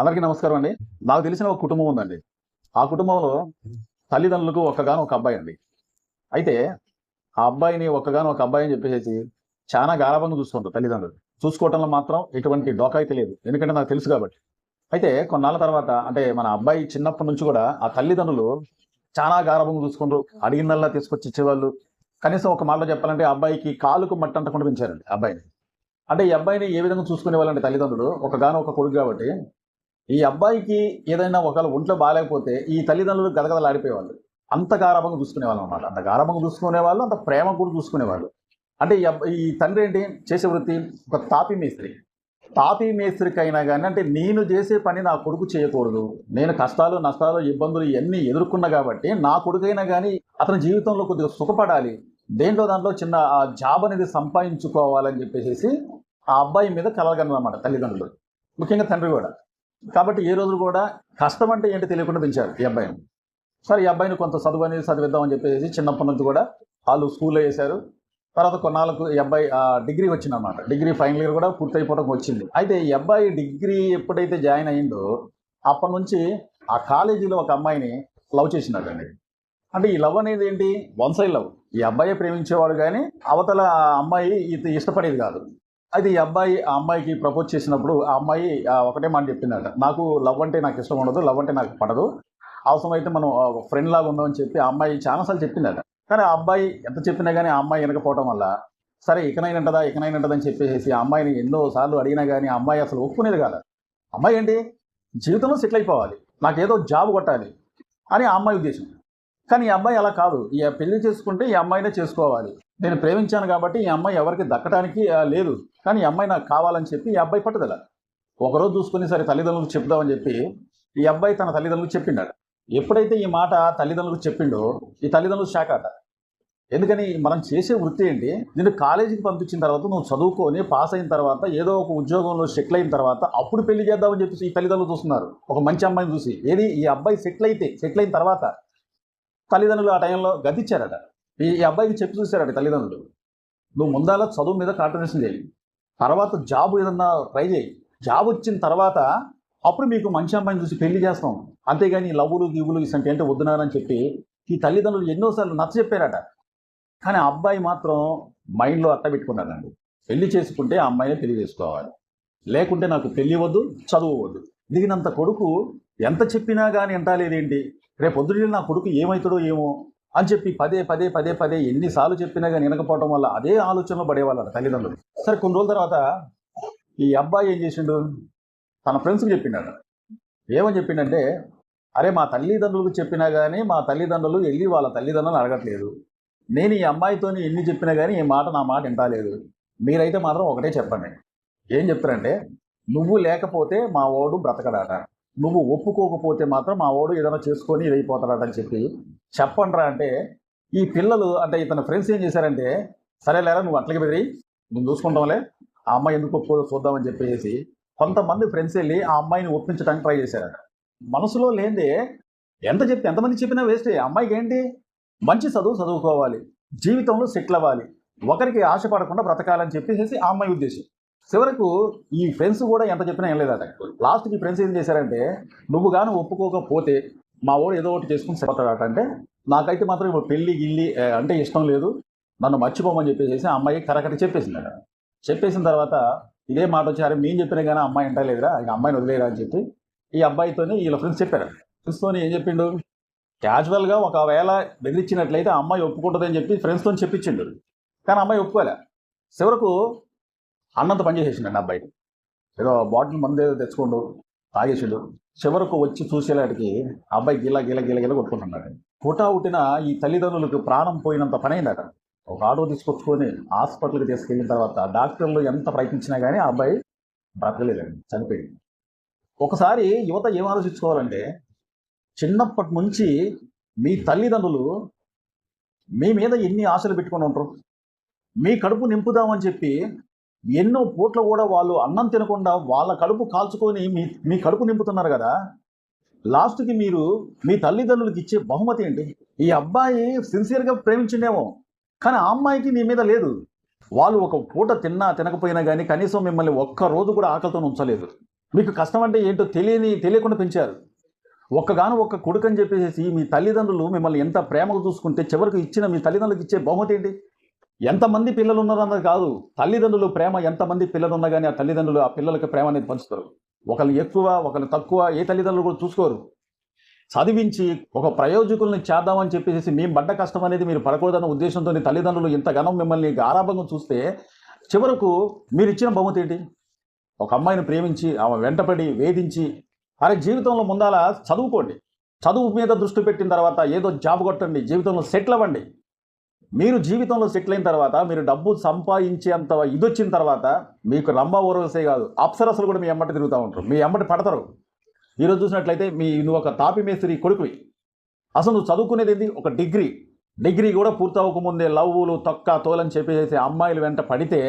అందరికీ నమస్కారం అండి. నాకు తెలిసిన ఒక కుటుంబం ఉందండి. ఆ కుటుంబంలో తల్లిదండ్రులకు ఒక్కగాను ఒక అబ్బాయి అండి. అయితే ఆ అబ్బాయిని ఒక్కగాను ఒక అబ్బాయి అని చెప్పేసి చాలా గారాభంగా చూసుకుంటారు తల్లిదండ్రులు. చూసుకోవటంలో మాత్రం ఎటువంటి డోకా అయితే లేదు. ఎందుకంటే నాకు తెలుసు కాబట్టి. అయితే కొన్నాళ్ళ తర్వాత అంటే మన అబ్బాయి చిన్నప్పటి నుంచి కూడా ఆ తల్లిదండ్రులు చాలా గారాభంగా చూసుకుంటారు అడిగిందల్లా తీసుకొచ్చి ఇచ్చేవాళ్ళు. కనీసం ఒక మాటలో చెప్పాలంటే ఆ అబ్బాయికి కాలుకు మట్టి అంటకుండా పెంచారండి అబ్బాయిని. అంటే ఈ అబ్బాయిని ఏ విధంగా చూసుకునే వాళ్ళంటే తల్లిదండ్రులు? ఒకగాను ఒక కొడుకు కాబట్టి ఈ అబ్బాయికి ఏదైనా ఒకవేళ ఒంట్లో బాగాలేకపోతే ఈ తల్లిదండ్రులు గదగదలాడిపోయేవాళ్ళు. అంత గారాభంగా చూసుకునేవాళ్ళు అనమాట అంత గారాభంగా చూసుకునేవాళ్ళు అంత ప్రేమ కూడా చూసుకునేవాళ్ళు. అంటే ఈ ఈ తండ్రి ఏంటి? చేసే వృత్తి ఒక తాపి మేస్త్రి. తాపి మేస్త్రికైనా కానీ అంటే నేను చేసే పని నా కొడుకు చేయకూడదు. నేను కష్టాలు నష్టాలు ఇబ్బందులు ఇవన్నీ ఎదుర్కొన్నా కాబట్టి నా కొడుకైనా కానీ అతని జీవితంలో కొద్దిగా సుఖపడాలి. దేంట్లో దాంట్లో చిన్న ఆ జాబ్ అనేది సంపాదించుకోవాలని చెప్పేసి ఆ అబ్బాయి మీద కలగనమాట తల్లిదండ్రులు. ముఖ్యంగా తండ్రి కూడా. కాబట్టి ఏ రోజు కూడా కష్టం అంటే ఏంటి తెలియకుండా పెంచారు ఈ అబ్బాయిని. సరే ఈ అబ్బాయిని కొంత చదువు అనేది చదివిద్దామని చెప్పేసి చిన్నప్పటి నుంచి కూడా వాళ్ళు స్కూల్లో వేశారు. తర్వాత కొన్నాళ్ళకు ఈ అబ్బాయి ఆ, డిగ్రీ వచ్చిందన్నమాట. డిగ్రీ ఫైనల్ ఇయర్ కూడా పూర్తయిపోవడం వచ్చింది. అయితే ఈ అబ్బాయి డిగ్రీ ఎప్పుడైతే జాయిన్ అయిందో అప్పటి నుంచి ఆ కాలేజీలో ఒక అమ్మాయిని లవ్ చేసినాడండి. అంటే ఈ లవ్ అనేది ఏంటి? One side love. ఈ అబ్బాయి ప్రేమించేవాడు కానీ అవతల అమ్మాయి ఇది ఇష్టపడేది కాదు. అయితే ఈ అబ్బాయి ఆ అమ్మాయికి ప్రపోజ్ చేసినప్పుడు ఆ అమ్మాయి ఒకటే మాట చెప్పిందట. నాకు లవ్ అంటే నాకు ఇష్టం ఉండదు లవ్ అంటే నాకు పడదు. అవసరమైతే మనం ఫ్రెండ్ లాగా ఉందామని చెప్పి ఆ అమ్మాయి చాలాసార్లు చెప్పిందట. కానీ ఆ అబ్బాయి ఎంత చెప్పినా కానీ ఆ అమ్మాయి వెనకపోవటం వల్ల సరే ఇకనైనంటదా ఇకనైనంటదని చెప్పేసి ఆ అమ్మాయిని ఎన్నో సార్లు అడిగినా కానీ ఆ అమ్మాయి అసలు ఒప్పుకునేది కాదు. అమ్మాయి ఏంటి? జీవితంలో సెటిల్ అయిపోవాలి. నాకేదో జాబ్ కొట్టాలి అని ఆ అమ్మాయి ఉద్దేశం. కానీ ఈ అబ్బాయి అలా కాదు. ఈ పెళ్ళి చేసుకుంటే ఈ అమ్మాయినే చేసుకోవాలి. నేను ప్రేమించాను కాబట్టి ఈ అమ్మాయి ఎవరికి దక్కడానికి లేదు. కానీ ఈ అమ్మాయి నాకు కావాలని చెప్పి ఈ అబ్బాయి పట్టుదల. ఒకరోజు చూసుకుని సరే తల్లిదండ్రులకు చెప్దామని చెప్పి ఈ అబ్బాయి తన తల్లిదండ్రులకు చెప్పిండాడు ఎప్పుడైతే ఈ మాట తల్లిదండ్రులకు చెప్పిండో ఈ తల్లిదండ్రులు షాక్ అట ఎందుకని మనం చేసే వృత్తి ఏంటి? నేను కాలేజీకి పంపించిన తర్వాత నువ్వు చదువుకొని పాస్ అయిన తర్వాత ఏదో ఒక ఉద్యోగంలో సెటిల్ అయిన తర్వాత అప్పుడు పెళ్ళి చేద్దామని చెప్పేసి ఈ తల్లిదండ్రులు చూస్తున్నారు. ఒక మంచి అమ్మాయిని చూసి. ఏది? ఈ అబ్బాయి సెటిల్ అయితే సెటిల్ అయిన తర్వాత తల్లిదండ్రులు ఆ టైంలో గదిచ్చారట ఈ అబ్బాయికి చెప్పి చూశారట తల్లిదండ్రులు. నువ్వు ముందాల చదువు మీద కాన్సన్ట్రేషన్ చేయి. తర్వాత జాబ్ ఏదన్నా ట్రై చేయి. జాబ్ వచ్చిన తర్వాత అప్పుడు మీకు మంచి అమ్మాయిని చూసి పెళ్ళి చేస్తాం. అంతేగాని లవ్వులు గివ్వులు ఇసంటి అంటే వద్దునారని చెప్పి ఈ తల్లిదండ్రులు ఎన్నోసార్లు నచ్చ చెప్పారట. కానీ ఆ అబ్బాయి మాత్రం మైండ్లో అట్టబెట్టుకున్నాడండి పెళ్ళి చేసుకుంటే ఆ అమ్మాయినే పెళ్ళి చేసుకోవాలి. లేకుంటే నాకు పెళ్ళి వద్దు చదువు వద్దు. దిగినంత కొడుకు ఎంత చెప్పినా కానీ ఎంటాలేదేంటి రేపు పొద్దున్న నా కొడుకు ఏమవుతాడో ఏమో అని చెప్పి పదే పదే పదే పదే ఎన్నిసార్లు చెప్పినా కానీ వినకపోవడం వల్ల అదే ఆలోచనలో పడేవాళ్ళు తల్లిదండ్రులు. సరే కొన్ని రోజుల తర్వాత ఈ అబ్బాయి ఏం చేసిండు? తన ఫ్రెండ్స్కి చెప్పిండట. ఏమని చెప్పిండంటే అరే మా తల్లిదండ్రులకు చెప్పినా కానీ మా తల్లిదండ్రులు వెళ్ళి వాళ్ళ తల్లిదండ్రులను అడగట్లేదు. నేను ఈ అమ్మాయితోని ఎన్ని చెప్పినా కానీ ఈ మాట నా మాట వింటాలేదు. మీరైతే మాత్రం ఒకటే చెప్పండి. ఏం చెప్తారంటే నువ్వు లేకపోతే మా ఓడు బ్రతకడాట. నువ్వు ఒప్పుకోకపోతే మాత్రం మా వాడు ఏదైనా చేసుకొని ఇదైపోతాడట అని చెప్పి చెప్పండ్రా అంటే ఈ పిల్లలు అంటే ఇతని ఫ్రెండ్స్ ఏం చేశారంటే సరే లేరా నువ్వు అట్లకి బెదిరి నువ్వు చూసుకుంటాంలే ఆ అమ్మాయి ఎందుకు ఒప్పుకోదో చూద్దామని చెప్పేసి కొంతమంది ఫ్రెండ్స్ వెళ్ళి ఆ అమ్మాయిని ఒప్పించడానికి ట్రై చేశారట. మనసులో లేదే ఎంత చెప్తే ఎంతమంది చెప్పినా వేస్టే ఆ అమ్మాయికి ఏంటి? మంచి చదువు చదువుకోవాలి జీవితంలో సెటిల్ అవ్వాలి ఒకరికి ఆశపడకుండా బ్రతకాలని చెప్పేసి ఆ అమ్మాయి ఉద్దేశం. చివరకు ఈ ఫ్రెండ్స్ కూడా ఎంత చెప్పినా ఏం లేదట. లాస్ట్కి ఫ్రెండ్స్ ఏం చేశారంటే నువ్వు కానీ ఒప్పుకోకపోతే మా వాడు ఏదో ఒకటి చేసుకుని సరిపోతాడట. అంటే నాకైతే మాత్రం ఇప్పుడు పెళ్ళి గిల్లి అంటే ఇష్టం లేదు. నన్ను మర్చిపోమని చెప్పేసి ఆ అమ్మాయి కరకట చెప్పేసిందట. చెప్పేసిన తర్వాత ఇదే మాట వచ్చి అరే మేము చెప్పినా కానీ అమ్మాయి అమ్మాయి అంటలేదురా ఇక అమ్మాయిని వదిలేరా అని చెప్పి ఈ అబ్బాయితోని వీళ్ళ ఫ్రెండ్స్ చెప్పారు. ఫ్రెండ్స్తో ఏం చెప్పిండు? క్యాజువల్గా ఒకవేళ బెదిరించినట్లయితే అమ్మాయి ఒప్పుకుంటుందని చెప్పి ఫ్రెండ్స్తో చెప్పించిండు. కానీ అమ్మాయి ఒప్పుకోలే. చివరకు అన్నంత పని చేసేసిండు అబ్బాయి. ఏదో బాటిల్ మందు ఏదో తెచ్చుకోండు తాగేసిండు. చివరకు వచ్చి చూసేలాడికి అబ్బాయి గిలా గిల గిల గిల కొట్టుకుంటున్నాడు. పుటా ఉట్టిన ఈ తల్లిదండ్రులకు ప్రాణం పోయినంత పని అయిందట ఒక ఆటో తీసుకొచ్చుకొని హాస్పిటల్కి తీసుకెళ్ళిన తర్వాత డాక్టర్లు ఎంత ప్రయత్నించినా కానీ ఆ అబ్బాయి బ్రతకలేదండి చనిపోయింది ఒకసారి యువత ఏం ఆలోచించుకోవాలంటే చిన్నప్పటి నుంచి మీ తల్లిదండ్రులు మీ మీద ఎన్ని ఆశలు పెట్టుకొని ఉంటారు? మీ కడుపు నింపుదామని చెప్పి ఎన్నో పూట్ల కూడా వాళ్ళు అన్నం తినకుండా వాళ్ళ కడుపు కాల్చుకొని మీ మీ కడుపు నింపుతున్నారు కదా. లాస్ట్కి మీరు మీ తల్లిదండ్రులకు ఇచ్చే బహుమతి ఏంటి? ఈ అబ్బాయి సిన్సియర్గా ప్రేమించిండేమో కానీ ఆ అమ్మాయికి మీ మీద లేదు. వాళ్ళు ఒక పూట తిన్నా తినకపోయినా కానీ కనీసం మిమ్మల్ని ఒక్క రోజు కూడా ఆకలితో ఉంచలేదు. మీకు కష్టం అంటే ఏంటో తెలియని తెలియకుండా పెంచారు. ఒక్కగాను ఒక్క కొడుకు అని చెప్పేసి మీ తల్లిదండ్రులు మిమ్మల్ని ఎంత ప్రేమగా చూసుకుంటే చివరికి ఇచ్చిన మీ తల్లిదండ్రులకు ఇచ్చే బహుమతి ఏంటి? ఎంతమంది పిల్లలు ఉన్నారన్నది కాదు. తల్లిదండ్రులు ప్రేమ ఎంతమంది పిల్లలు ఉన్నా కానీ ఆ తల్లిదండ్రులు ఆ పిల్లలకి ప్రేమ అనేది పంచుతారు. ఒకళ్ళు ఎక్కువ ఒకళ్ళు తక్కువ ఏ తల్లిదండ్రులు కూడా చూసుకోరు. చదివించి ఒక ప్రయోజకుల్ని చేద్దామని చెప్పేసి మేము పడ్డ కష్టం అనేది మీరు పడకూడదన్న ఉద్దేశంతో తల్లిదండ్రులు ఇంతగానం మిమ్మల్ని గారాభంగా చూస్తే చివరకు మీరు ఇచ్చిన బహుమతి ఏంటి? ఒక అమ్మాయిని ప్రేమించి ఆమె వెంటపడి వేధించి అరే జీవితంలో ముందాల చదువుకోండి. చదువు మీద దృష్టి పెట్టిన తర్వాత ఏదో జాబ్ కొట్టండి జీవితంలో సెటిల్ అవ్వండి. మీరు జీవితంలో సెటిల్ అయిన తర్వాత మీరు డబ్బు సంపాదించేంత ఇది వచ్చిన తర్వాత మీకు రంభ ఊరవసే కాదు అప్సరసలు కూడా మీ ఎమ్మటి తిరుగుతూ ఉంటారు. మీ ఎమ్మటి పడతారు. ఈరోజు చూసినట్లయితే మీ నువ్వు ఒక తాపి మేస్త్రి కొడుకువి. అసలు నువ్వు చదువుకునేది ఏంటి ఒక డిగ్రీ. డిగ్రీ కూడా పూర్తవకముందే లవ్వులు తొక్క తోలని చెప్పేసి అమ్మాయిలు వెంట పడితే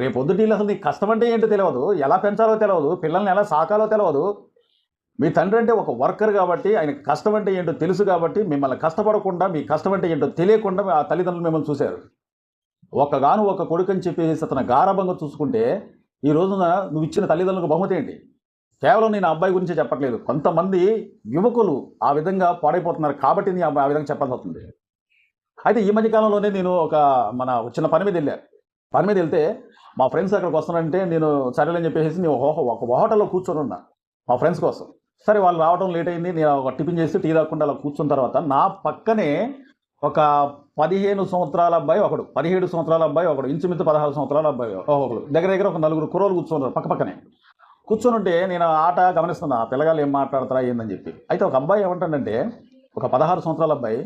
రేపు పొద్దుటీలు అసలు నీకు కష్టం అంటే ఏంటో తెలియదు ఎలా పెంచాలో తెలియదు పిల్లల్ని ఎలా సాకాలో తెలియదు మీ తండ్రి అంటే ఒక వర్కర్ కాబట్టి ఆయన కష్టం అంటే ఏంటో తెలుసు కాబట్టి మిమ్మల్ని కష్టపడకుండా మీ కష్టం అంటే ఏంటో తెలియకుండా ఆ తల్లిదండ్రులు మిమ్మల్ని చూశారు. ఒక్కగాను ఒక కొడుకు అని చెప్పేసి అతను గారభంగా చూసుకుంటే ఈ రోజున నువ్వు ఇచ్చిన తల్లిదండ్రులకు బహుమతి ఏంటి? కేవలం నేను అబ్బాయి గురించే చెప్పట్లేదు. కొంతమంది యువకులు ఆ విధంగా పాడైపోతున్నారు కాబట్టి నేను ఆ విధంగా చెప్పాల్సి వస్తుంది. అయితే ఈ మధ్యకాలంలోనే నేను ఒక మన చిన్న పని మీద వెళ్ళాను పని మీద వెళ్తే మా ఫ్రెండ్స్ అక్కడికి వస్తానంటే నేను సరేలేని చెప్పేసి నేను ఒక హోటల్లో కూర్చొని ఉన్నా మా ఫ్రెండ్స్ కోసం. సరే వాళ్ళు రావడం లేట్ అయింది నేను ఒక టిఫిన్ చేసి టీ తాకుండా అలా కూర్చున్న తర్వాత నా పక్కనే ఒక పదిహేను సంవత్సరాల అబ్బాయి ఒకడు పదిహేడు సంవత్సరాల అబ్బాయి ఒకడు ఇంచుమించు పదహారు సంవత్సరాల అబ్బాయి ఒకడు దగ్గర దగ్గర ఒక నలుగురు కుర్రోలు కూర్చున్నారు పక్క పక్కనే. కూర్చొని ఉంటే నేను ఆట గమనిస్తున్నా ఆ పిల్లగాళ్ళు ఏం మాట్లాడతారా ఏందని చెప్పి. అయితే ఒక అబ్బాయి ఏమంటాడంటే ఒక పదహారు సంవత్సరాల అబ్బాయి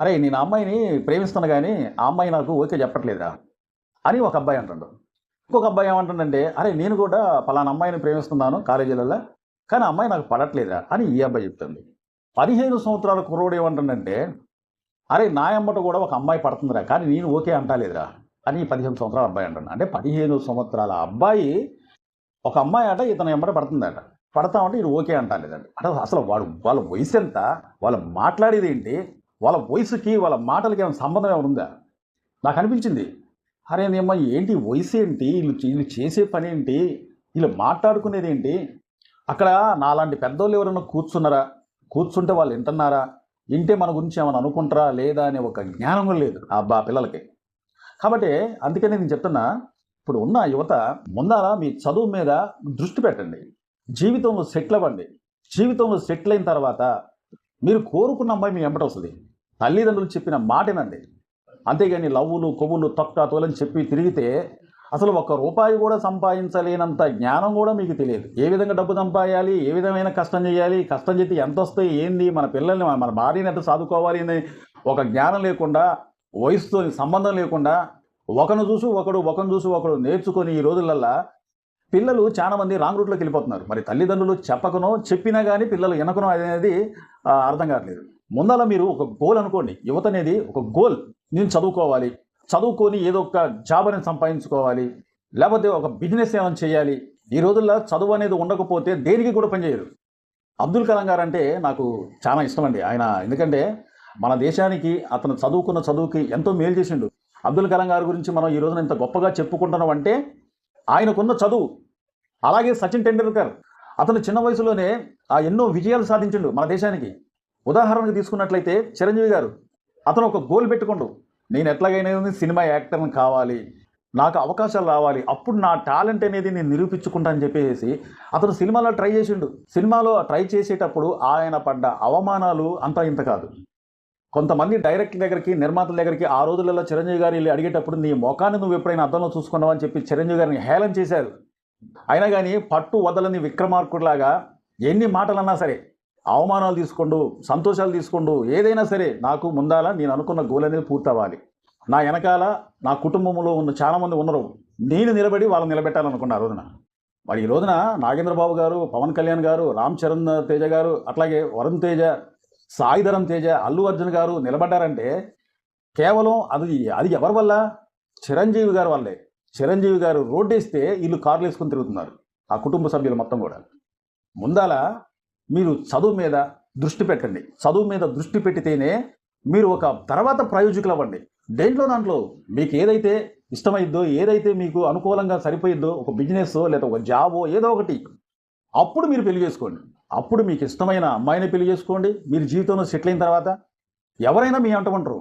అరే నేను అమ్మాయిని ప్రేమిస్తాను కానీ ఆ అమ్మాయి నాకు ఓకే చెప్పట్లేదా అని ఒక అబ్బాయి అంటాడు. ఇంకొక అబ్బాయి ఏమంటాడంటే అరే నేను కూడా పలానా అమ్మాయిని ప్రేమిస్తున్నాను కాలేజీలలో కానీ అమ్మాయి నాకు పడట్లేదా అని ఈ అబ్బాయి చెప్తుంది. పదిహేను సంవత్సరాల కుర్రోడు ఏమంటాడంటే అరే నా అమ్మట కూడా ఒక అమ్మాయి పడుతుందిరా కానీ నేను ఓకే అంటలేదురా అని పదిహేను సంవత్సరాల అబ్బాయి అంటాను అంటే పదిహేను సంవత్సరాల అబ్బాయి ఒక అమ్మాయి అట ఇతను ఎమ్మట పడుతుందట. పడతామంటే ఇది ఓకే అంటలేదండి అంటే అసలు వాడు వాళ్ళ వయసు ఎంత? వాళ్ళు మాట్లాడేది ఏంటి? వాళ్ళ వయసుకి వాళ్ళ మాటలకి ఏమైనా సంబంధం ఏమైనా ఉందా? నాకు అనిపించింది. అరే నేమ్మా ఏంటి వయసు ఏంటి? వీళ్ళు వీళ్ళు చేసే పని ఏంటి? వీళ్ళు మాట్లాడుకునేది ఏంటి? అక్కడ నాలాంటి పెద్దోళ్ళు ఎవరైనా కూర్చున్నారా? కూర్చుంటే వాళ్ళు వింటున్నారా? వింటే మన గురించి ఏమైనా అనుకుంటారా? లేదా అనే ఒక జ్ఞానం లేదు ఆ బా పిల్లలకి. కాబట్టి అందుకనే నేను చెప్తున్నా ఇప్పుడు ఉన్న యువత ముందర మీ చదువు మీద దృష్టి పెట్టండి. జీవితంలో సెటిల్ అవ్వండి. జీవితంలో సెటిల్ అయిన తర్వాత మీరు కోరుకున్న అమ్మాయి మీ వెంబట వస్తుంది. తల్లిదండ్రులు చెప్పిన మాటనండి అంతేగాని లవ్వులు కొవ్వులు తొక్క తోలని చెప్పి తిరిగితే అసలు ఒక్క రూపాయి కూడా సంపాదించలేనంత జ్ఞానం కూడా మీకు తెలియదు. ఏ విధంగా డబ్బు సంపాదించాలి? ఏ విధమైన కష్టం చేయాలి? కష్టం చేస్తే ఎంత వస్తాయి? ఏంది? మన పిల్లల్ని మన భార్యని ఎంత చదువుకోవాలి అనే ఒక జ్ఞానం లేకుండా వయసుతో సంబంధం లేకుండా ఒకను చూసి ఒకడు ఒకను చూసి ఒకడు నేర్చుకొని ఈ రోజులల్లా పిల్లలు చాలామంది రాంగ్ రూట్లోకి వెళ్ళిపోతున్నారు. మరి తల్లిదండ్రులు చెప్పకనో చెప్పినా కానీ పిల్లలు వెనకనో అనేది అర్థం కావట్లేదు. ముందల మీరు ఒక గోల్ అనుకోండి. యువత అనేది ఒక గోల్. నేను చదువుకోవాలి. చదువుకొని ఏదో ఒక జాబ్ అనేది సంపాదించుకోవాలి లేకపోతే ఒక బిజినెస్ ఏమైనా చేయాలి ఈ రోజుల్లో చదువు అనేది ఉండకపోతే దేనికి కూడా పనిచేయరు అబ్దుల్ కలాం గారు అంటే నాకు చాలా ఇష్టం అండి ఆయన. ఎందుకంటే మన దేశానికి అతను చదువుకున్న చదువుకి ఎంతో మేలు చేసిండు. అబ్దుల్ కలాం గారి గురించి మనం ఈ రోజున ఇంత గొప్పగా చెప్పుకుంటున్నాం అంటే ఆయనకున్న చదువు అలాగే సచిన్ టెండూల్కర్. అతను చిన్న వయసులోనే ఆ ఎన్నో విజయాలు సాధించిండు మన దేశానికి. ఉదాహరణకు తీసుకున్నట్లయితే చిరంజీవి గారు అతను ఒక గోల్ పెట్టుకుండు. నేను ఎట్లాగైనా సినిమా యాక్టర్ని కావాలి నాకు అవకాశాలు రావాలి అప్పుడు నా టాలెంట్ అనేది నేను నిరూపించుకుంటా అని చెప్పేసి అతను సినిమాలో ట్రై చేసిండు. సినిమాలో ట్రై చేసేటప్పుడు ఆయన పడ్డ అవమానాలు అంతా ఇంత కాదు. కొంతమంది డైరెక్టర్ దగ్గరికి నిర్మాతల దగ్గరికి ఆ రోజులలో చిరంజీవి గారు వెళ్ళి అడిగేటప్పుడు నీ ముఖాన్ని నువ్వు ఎప్పుడైనా అద్దంలో చూసుకున్నావు? అని చెప్పి చిరంజీవి గారిని హేళన చేశారు. అయినా కానీ పట్టు వదలని విక్రమార్కుడిలాగా ఎన్ని మాటలన్నా సరే అవమానాలు తీసుకోండు సంతోషాలు తీసుకోండు ఏదైనా సరే నాకు ముందాల నేను అనుకున్న గోల్ అనేది పూర్తవ్వాలి. నా వెనకాల నా కుటుంబంలో ఉన్న చాలామంది ఉన్నారు. నేను నిలబడి వాళ్ళని నిలబెట్టాలనుకున్నా ఆ రోజున. మరి ఈ రోజున నాగేంద్రబాబు గారు పవన్ కళ్యాణ్ గారు రామ్ చరణ్ తేజ గారు అట్లాగే వరుణ్ తేజ సాయిధరం తేజ అల్లు అర్జున్ గారు నిలబడ్డారంటే కేవలం అది అది ఎవరి వల్ల? చిరంజీవి గారి వల్లే. చిరంజీవి గారు రోడ్డేస్తే వీళ్ళు కార్లు వేసుకొని తిరుగుతున్నారు. ఆ కుటుంబ సభ్యులు మొత్తం కూడా. ముందాల మీరు చదువు మీద దృష్టి పెట్టండి. చదువు మీద దృష్టి పెట్టితేనే మీరు ఒక తర్వాత ప్రయోజకులు అవ్వండి దేంట్లో దాంట్లో మీకు ఏదైతే ఇష్టమైద్దో ఏదైతే మీకు అనుకూలంగా సరిపోయిద్దో ఒక బిజినెస్ లేదా ఒక జాబో ఏదో ఒకటి అప్పుడు మీరు పెళ్ళి చేసుకోండి. అప్పుడు మీకు ఇష్టమైన అమ్మాయిని పెళ్ళి చేసుకోండి. మీరు జీవితంలో సెటిల్ అయిన తర్వాత ఎవరైనా మీ అంటమంటారు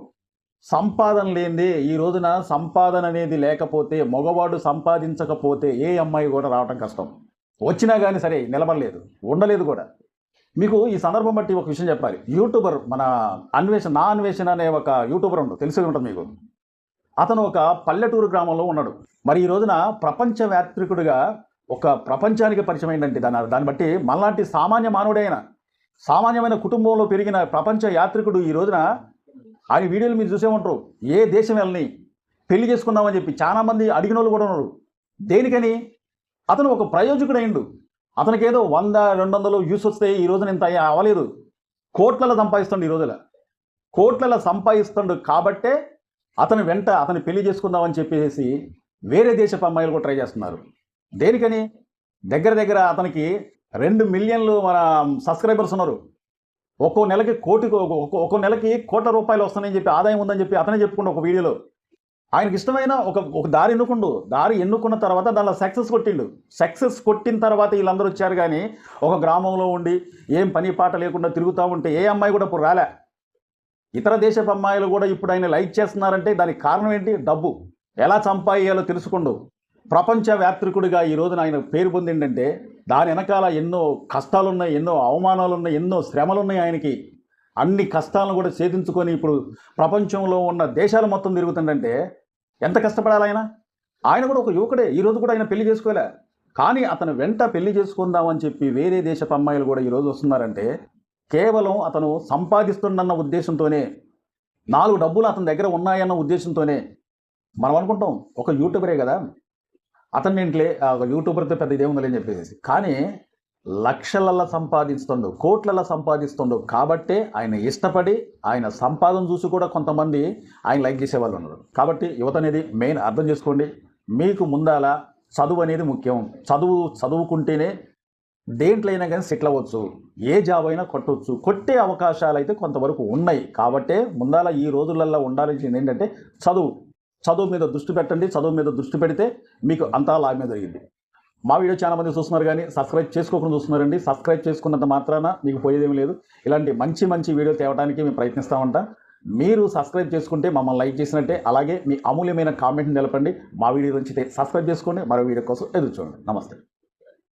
సంపాదన లేనిదే ఈ రోజున సంపాదన అనేది లేకపోతే మగవాడు సంపాదించకపోతే ఏ అమ్మాయి కూడా రావటం కష్టం. వచ్చినా కానీ సరే నిలబడలేదు. ఉండలేదు కూడా. మీకు ఈ సందర్భం బట్టి ఒక విషయం చెప్పాలి. యూట్యూబర్ మన అన్వేషణ నా అన్వేషణ అనే ఒక యూట్యూబర్ ఉండు తెలిసి ఉంటుంది మీకు. అతను ఒక పల్లెటూరు గ్రామంలో ఉన్నాడు. మరి ఈ రోజున ప్రపంచ వ్యాత్రికుడిగా ఒక ప్రపంచానికి పరిచయం అయిందంటే దాని దాన్ని బట్టి మనలాంటి సామాన్య మానవుడైన సామాన్యమైన కుటుంబంలో పెరిగిన ప్రపంచ యాత్రికుడు ఈ రోజున ఆయన వీడియోలు మీరు చూసే ఉంటారు. ఏ దేశం వెళ్ళని పెళ్ళి చేసుకుందామని చెప్పి చాలా మంది అడిగిన వాళ్ళు కూడా ఉన్నారు. దేనికని? అతను ఒక ప్రయోజకుడు అయిండు అతనికి ఏదో వంద రెండు వందలు వ్యూస్ వస్తే ఈ రోజున ఇంత అవ్వలేదు కోట్లలో సంపాదిస్తుండు ఈ రోజుల. కోట్లలో సంపాదిస్తుండు కాబట్టే అతని వెంట అతని పెళ్ళి చేసుకుందామని చెప్పేసి వేరే దేశపు అమ్మాయిలు కూడా ట్రై చేస్తున్నారు. దేనికని? దగ్గర దగ్గర అతనికి రెండు మిలియన్లు మన సబ్స్క్రైబర్స్ ఉన్నారు. ఒక్కో నెలకి కోటి ఒక్కో ఒక్కో నెలకి కోట్ల రూపాయలు వస్తాయని చెప్పి ఆదాయం ఉందని చెప్పి అతనే చెప్పుకుంటూ ఒక వీడియోలో. ఆయనకి ఇష్టమైన ఒక ఒక దారి ఎన్నుకుండు. దారి ఎన్నుకున్న తర్వాత దానిలో సక్సెస్ కొట్టిండు. సక్సెస్ కొట్టిన తర్వాత వీళ్ళందరూ వచ్చారు కానీ ఒక గ్రామంలో ఉండి ఏం పని పాట లేకుండా తిరుగుతూ ఉంటే ఏ అమ్మాయి కూడా ఇప్పుడు రాలే. ఇతర దేశపు అమ్మాయిలు కూడా ఇప్పుడు ఆయన లైక్ చేస్తున్నారంటే దానికి కారణం ఏంటి? డబ్బు. ఎలా సంపాదించాలో తెలుసుకుండు. ప్రపంచ వ్యాత్రికుడిగా ఈ రోజున ఆయన పేరు పొందిండంటే దాని వెనకాల ఎన్నో కష్టాలు ఉన్నాయి ఎన్నో అవమానాలు ఉన్నాయి ఎన్నో శ్రమలు ఉన్నాయి ఆయనకి. అన్ని కష్టాలను కూడా ఛేదించుకొని ఇప్పుడు ప్రపంచంలో ఉన్న దేశాలు మొత్తం తిరుగుతుందంటే ఎంత కష్టపడాలి ఆయన? ఆయన కూడా ఒక యువకుడే. ఈ రోజు కూడా ఆయన పెళ్ళి చేసుకోలే. కానీ అతను వెంట పెళ్ళి చేసుకుందామని చెప్పి వేరే దేశపు అమ్మాయిలు కూడా ఈరోజు వస్తున్నారంటే కేవలం అతను సంపాదిస్తుండన్న ఉద్దేశంతోనే నాలుగు డబ్బులు అతని దగ్గర ఉన్నాయన్న ఉద్దేశంతోనే మనం అనుకుంటాం. ఒక యూట్యూబరే కదా. అతన్ని ఇంట్లో ఆ ఒక యూట్యూబర్తో పెద్ద ఇదేముందని చెప్పేసి కానీ లక్షలల్లో సంపాదిస్తుండు కోట్లలో సంపాదిస్తుండు కాబట్టే ఆయన ఇష్టపడి ఆయన సంపాదన చూసి కూడా కొంతమంది ఆయన లైక్ చేసేవాళ్ళు ఉన్నారు. కాబట్టి యువత అనేది మెయిన్ అర్థం చేసుకోండి. మీకు ముందాల చదువు అనేది ముఖ్యం. చదువు చదువుకుంటేనే దేంట్లో అయినా కానీ సెటిల్ అవ్వచ్చు. ఏ జాబ్ అయినా కొట్టవచ్చు కొట్టే అవకాశాలు అయితే కొంతవరకు ఉన్నాయి. కాబట్టే ముందాల ఈ రోజులలో ఉండాల్సింది ఏంటంటే చదువు. చదువు మీద దృష్టి పెట్టండి. చదువు మీద దృష్టి పెడితే మీకు అంతా లాభమే జరిగింది మా వీడియో చాలా మంది చూస్తున్నారు కానీ సబ్స్క్రైబ్ చేసుకోకుండా చూస్తున్నారండి. సబ్స్క్రైబ్ చేసుకున్నంత మాత్రాన మీకు పోయేదేమీ లేదు. ఇలాంటి మంచి మంచి వీడియో తేవడానికి మేము ప్రయత్నిస్తూ ఉంటాం. మీరు సబ్స్క్రైబ్ చేసుకుంటే మమ్మల్ని లైక్ చేసినట్టే అలాగే మీ అమూల్యమైన కామెంట్ని నిలపండి మా వీడియో నుంచి సబ్స్క్రైబ్ చేసుకోండి. మరో వీడియో కోసం ఎదురు చూడండి. నమస్తే.